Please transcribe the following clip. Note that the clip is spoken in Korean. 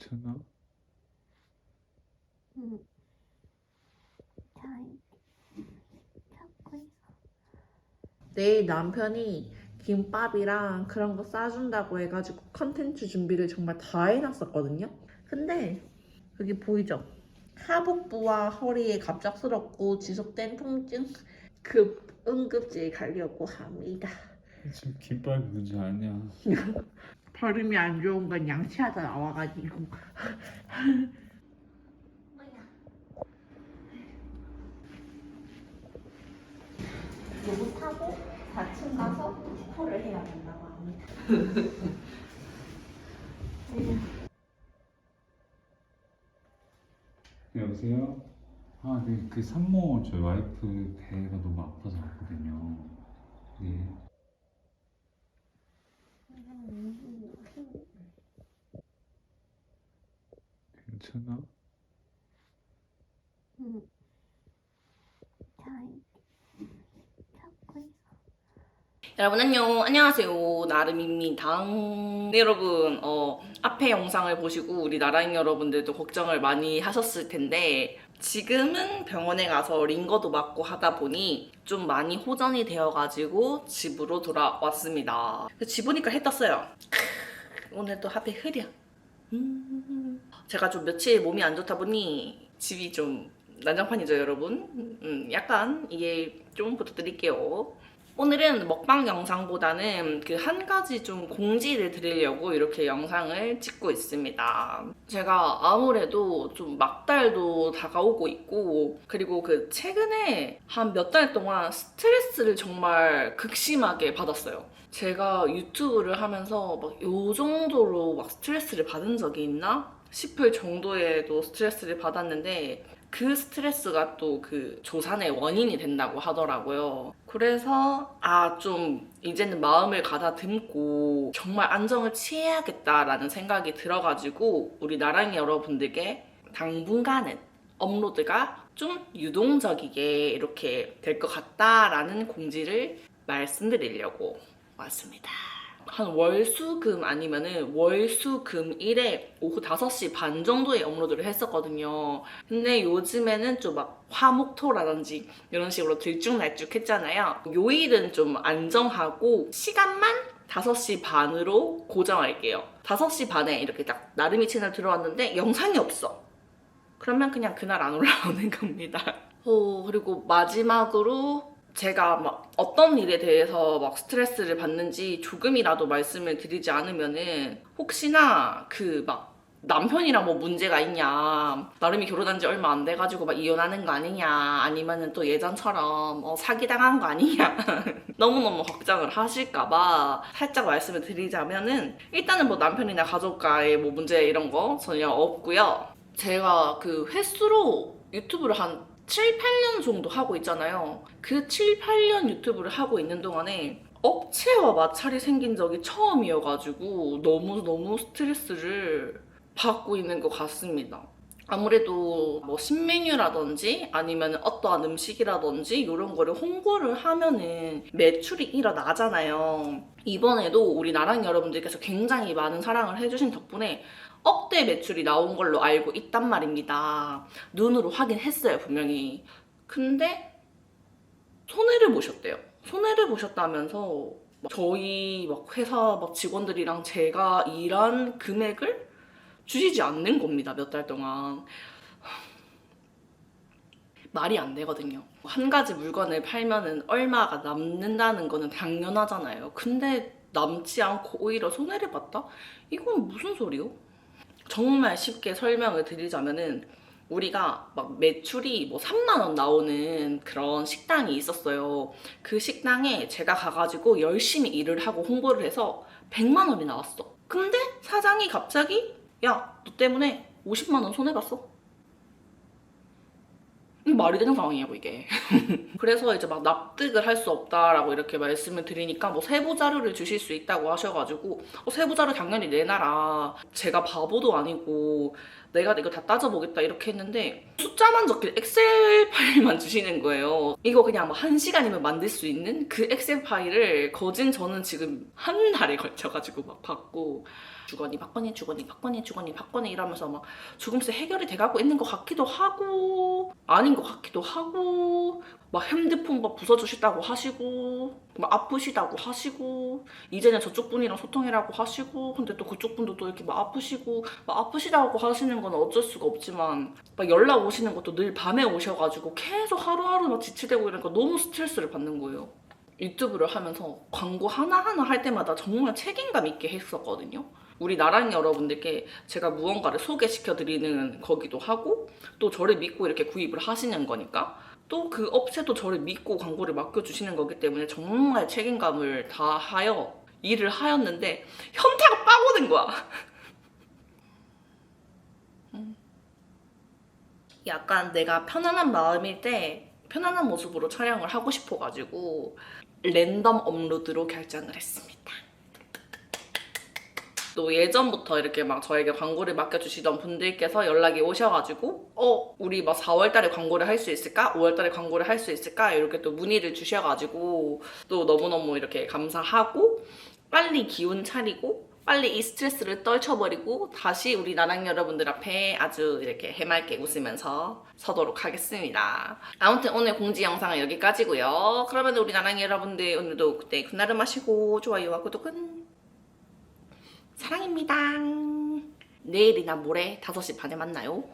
괜찮아? 응. 잘 찾고 있어. 내일 남편이 김밥이랑 그런 거 싸준다고 해가지고 컨텐츠 준비를 정말 다 해놨었거든요. 근데 여기 보이죠? 하복부와 허리에 갑작스럽고 지속된 통증 급 응급실 가려고 합니다. 지금 김밥이 문제 아니야. 발음이 안 좋은 건 양치하다 나와가지고 요거 타고 4층 가서 스포를 해야 된다고 합니다. 여보세요? 아, 네, 그 산모 저희 와이프 배가 너무 아파서 왔거든요. 네. 괜찮아? 응. 있어. 여러분 안녕. 안녕하세요. 나름입니다. 네, 여러분 어, 앞에 영상을 보시고 우리 나라인 여러분들도 걱정을 많이 하셨을 텐데 지금은 병원에 가서 링거도 맞고 하다 보니 좀 많이 호전이 되어가지고 집으로 돌아왔습니다. 집 오니까 해 떴어요. 크, 오늘 또 하필 흐려. 음, 제가 좀 며칠 몸이 안 좋다 보니 집이 좀 난장판이죠 여러분 음, 약간 이해 좀 부탁드릴게요 오늘은 먹방 영상보다는 그 한 가지 좀 공지를 드리려고 이렇게 영상을 찍고 있습니다. 제가 아무래도 좀 막달도 다가오고 있고, 그리고 그 최근에 한 몇 달 동안 스트레스를 정말 극심하게 받았어요. 제가 유튜브를 하면서 막 요 정도로 막 스트레스를 받은 적이 있나? 싶을 정도에도 스트레스를 받았는데, 그 스트레스가 또 그 조산의 원인이 된다고 하더라고요. 그래서 아 좀 이제는 마음을 가다듬고 정말 안정을 취해야겠다라는 생각이 들어가지고 우리 나랑이 여러분들께 당분간은 업로드가 좀 유동적이게 이렇게 될 것 같다라는 공지를 말씀드리려고 왔습니다. 한 월수금 아니면은 월수금일에 오후 5시 반 정도에 업로드를 했었거든요. 근데 요즘에는 좀 막 화목토라든지 이런 식으로 들쭉날쭉 했잖아요. 요일은 좀 안정하고 시간만 5시 반으로 고정할게요. 5시 반에 이렇게 딱 나름이 채널 들어왔는데 영상이 없어. 그러면 그냥 그날 안 올라오는 겁니다. 어, 그리고 마지막으로 제가 막 어떤 일에 대해서 막 스트레스를 받는지 조금이라도 말씀을 드리지 않으면은 혹시나 그 막 남편이랑 뭐 문제가 있냐 나름이 결혼한 지 얼마 안 돼가지고 막 이혼하는 거 아니냐 아니면은 또 예전처럼 어, 사기당한 거 아니냐. 너무너무 걱정을 하실까봐 살짝 말씀을 드리자면은 일단은 뭐 남편이나 가족과의 뭐 문제 이런 거 전혀 없고요. 제가 그 횟수로 유튜브를 한 7, 8년 정도 하고 있잖아요. 그 7, 8년 유튜브를 하고 있는 동안에 업체와 마찰이 생긴 적이 처음이어가지고 너무너무 스트레스를 받고 있는 것 같습니다. 아무래도 뭐 신메뉴라든지 아니면 어떠한 음식이라든지 이런 거를 홍보를 하면은 매출이 일어나잖아요. 이번에도 우리 나랑 여러분들께서 굉장히 많은 사랑을 해주신 덕분에 억대 매출이 나온 걸로 알고 있단 말입니다. 눈으로 확인했어요, 분명히. 근데 손해를 보셨대요. 손해를 보셨다면서 막 저희 막 회사 막 직원들이랑 제가 일한 금액을 주시지 않는 겁니다, 몇 달 동안. 말이 안 되거든요. 한 가지 물건을 팔면은 얼마가 남는다는 거는 당연하잖아요. 근데 남지 않고 오히려 손해를 봤다? 이건 무슨 소리요? 정말 쉽게 설명을 드리자면은 우리가 막 매출이 뭐 3만 원 나오는 그런 식당이 있었어요. 그 식당에 제가 가가지고 열심히 일을 하고 홍보를 해서 100만 원이 나왔어. 근데 사장이 갑자기 야, 너 때문에 50만 원 손해봤어. 말이 되는 상황이냐고 이게. 그래서 이제 막 납득을 할 수 없다라고 이렇게 말씀을 드리니까 뭐 세부 자료를 주실 수 있다고 하셔가지고 어, 세부 자료 당연히 내놔라. 제가 바보도 아니고 내가 이거 다 따져보겠다 이렇게 했는데 숫자만 적힌 엑셀 파일만 주시는 거예요. 이거 그냥 뭐 한 시간이면 만들 수 있는 그 엑셀 파일을 거진 저는 지금 한 달에 걸쳐가지고 막 받고 주거니 받거니 주거니 받거니 주거니 받거니 이러면서 막 조금씩 해결이 돼가고 있는 것 같기도 하고 아닌 것 같기도 하고 막 핸드폰 막 부숴주시다고 하시고 막 아프시다고 하시고 이제는 저쪽 분이랑 소통이라고 하시고 근데 또 그쪽 분도 또 이렇게 막 아프시고 막 아프시다고 하시는 건 어쩔 수가 없지만 막 연락 오시는 것도 늘 밤에 오셔가지고 계속 하루하루 막 지체되고 이러니까 너무 스트레스를 받는 거예요. 유튜브를 하면서 광고 하나하나 할 때마다 정말 책임감 있게 했었거든요. 우리 나랑 여러분들께 제가 무언가를 소개시켜 드리는 거기도 하고 또 저를 믿고 이렇게 구입을 하시는 거니까 또 그 업체도 저를 믿고 광고를 맡겨주시는 거기 때문에 정말 책임감을 다하여 일을 하였는데 현타가 빵 오는 거야. 음. 약간 내가 편안한 마음일 때 편안한 모습으로 촬영을 하고 싶어가지고 랜덤 업로드로 결정을 했습니다. 또 예전부터 이렇게 막 저에게 광고를 맡겨주시던 분들께서 연락이 오셔가지고 어 우리 막 4월달에 광고를 할 수 있을까? 5월달에 광고를 할 수 있을까? 이렇게 또 문의를 주셔가지고 또 너무너무 이렇게 감사하고 빨리 기운 차리고 빨리 이 스트레스를 떨쳐버리고 다시 우리 나랑 여러분들 앞에 아주 이렇게 해맑게 웃으면서 서도록 하겠습니다. 아무튼 오늘 공지 영상은 여기까지고요. 그러면 우리 나랑 여러분들 오늘도 그때 굿나름 마시고 좋아요와 구독은 사랑입니다. 내일이나 모레 5시 반에 만나요.